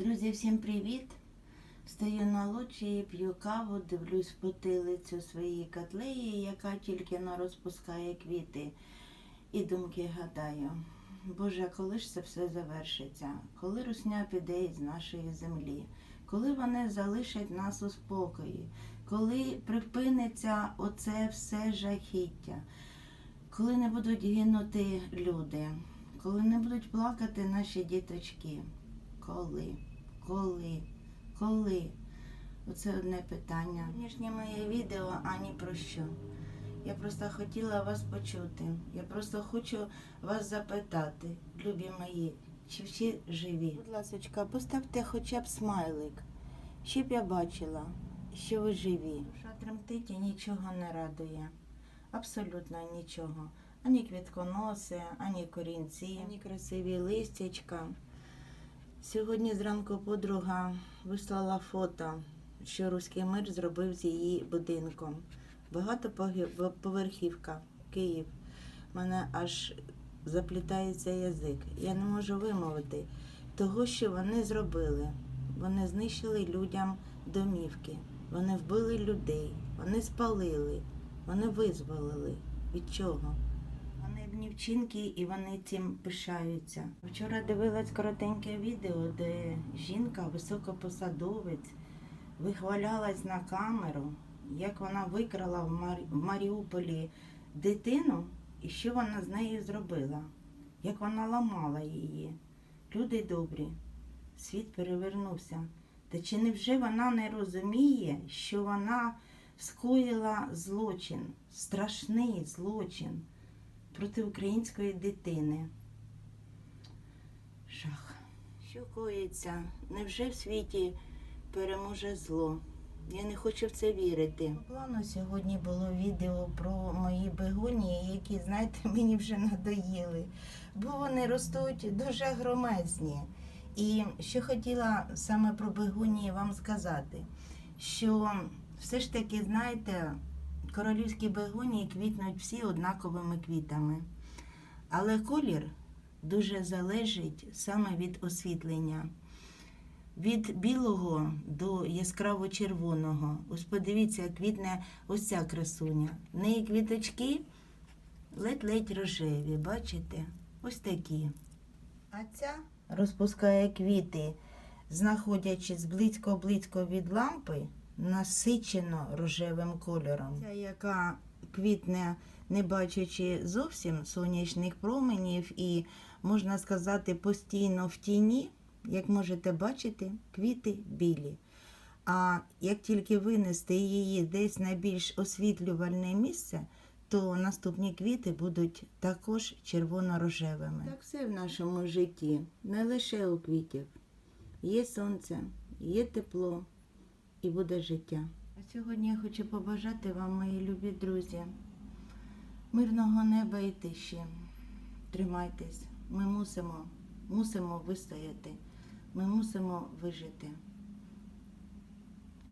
Друзі, всім привіт! Стою на лоджії, п'ю каву, дивлюсь потилицю своєї котлеї, яка тільки но розпускає квіти. І думки гадаю, Боже, коли ж це все завершиться? Коли русня піде із нашої землі? Коли вони залишать нас у спокої? Коли припиниться оце все жахіття? Коли не будуть гинути люди? Коли не будуть плакати наші діточки? Коли? Коли? Коли? Оце одне питання. Сьогоднішнє моє відео ані про що. Я просто хотіла вас почути. Я просто хочу вас запитати, любі мої, чи всі живі? Будь ласка, поставте хоча б смайлик, щоб я бачила, що ви живі. Душа тремтить і нічого не радує. Абсолютно нічого. Ані квітконоси, ані корінці, ані красиві листячка. Сьогодні зранку подруга вислала фото, що руський мир зробив з її будинком. Багатоповерхівка, Київ. У мене аж заплітається язик. Я не можу вимовити того, що вони зробили. Вони знищили людям домівки, вони вбили людей, вони спалили, вони визволили. Від чого? Вони днівчинки і вони цим пишаються. Вчора дивилась коротеньке відео, де жінка, високопосадовець, вихвалялась на камеру, як вона викрала в, Мар... в Маріуполі дитину і що вона з нею зробила, як вона ламала її. Люди добрі, світ перевернувся. Та чи невже вона не розуміє, що вона скоїла злочин, страшний злочин? Проти української дитини. Жах. Що коїться? Невже в світі переможе зло? Я не хочу в це вірити. По плану сьогодні було відео про мої бегонії, які, знаєте, мені вже надоїли, бо вони ростуть дуже громезні. І що хотіла саме про бегонії вам сказати, що все ж таки, знаєте, королівські бегонії квітнуть всі однаковими квітами. Але колір дуже залежить саме від освітлення. Від білого до яскраво червоного. Ось подивіться, квітне ось ця красуня. В неї квіточки ледь-ледь рожеві, бачите? Ось такі. А ця розпускає квіти, знаходячись близько-близько від лампи, насичено рожевим кольором. Ця, яка квітне, не бачачи зовсім сонячних променів і, можна сказати, постійно в тіні, як можете бачити, квіти білі. А як тільки винести її десь на більш освітлювальне місце, то наступні квіти будуть також червоно-рожевими. Так все в нашому житті, не лише у квітів. Є сонце, є тепло і буде життя. Сьогодні я хочу побажати вам, мої любі друзі, мирного неба і тиші. Тримайтесь, ми мусимо, мусимо вистояти, ми мусимо вижити.